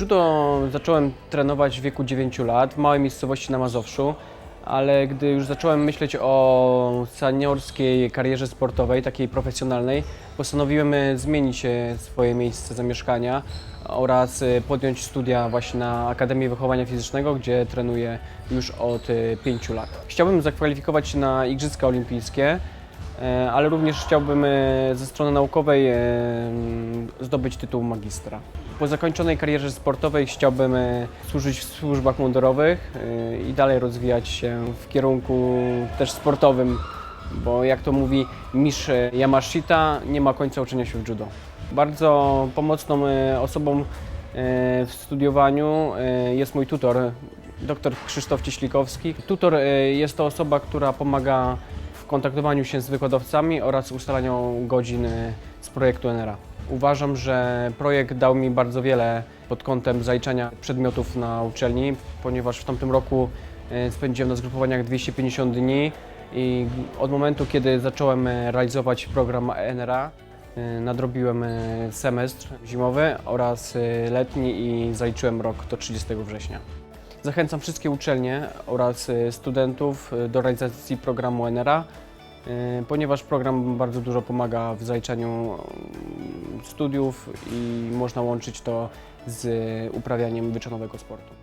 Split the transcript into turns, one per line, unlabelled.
Judo zacząłem trenować w wieku 9 lat w małej miejscowości na Mazowszu, ale gdy już zacząłem myśleć o seniorskiej karierze sportowej, takiej profesjonalnej, postanowiłem e, zmienić e, swoje miejsce zamieszkania oraz e, podjąć studia właśnie na Akademii Wychowania Fizycznego, gdzie trenuję już od 5 lat. Chciałbym zakwalifikować się na Igrzyska Olimpijskie, ale również chciałbym ze strony naukowej zdobyć tytuł magistra. Po zakończonej karierze sportowej chciałbym e, służyć w służbach mundurowych e, i dalej rozwijać się w kierunku też sportowym, bo jak to mówi mistrz e, Yamashita, nie ma końca uczenia się w judo. Bardzo pomocną osobą w studiowaniu jest mój tutor, dr Krzysztof Cieślikowski. Tutor jest to osoba, która pomaga w kontaktowaniu się z wykładowcami oraz ustalaniu godzin z projektu NRA. Uważam, że projekt dał mi bardzo wiele pod kątem zaliczania przedmiotów na uczelni, ponieważ w tamtym roku e, spędziłem na zgrupowaniach 250 dni i od momentu, kiedy zacząłem e, realizować program NRA, e, nadrobiłem semestr zimowy oraz letni i zaliczyłem rok do 30 września. Zachęcam wszystkie uczelnie oraz studentów do realizacji programu NRA, e, ponieważ program bardzo dużo pomaga w zaliczaniu studiów i można łączyć to z uprawianiem wyczynowego sportu.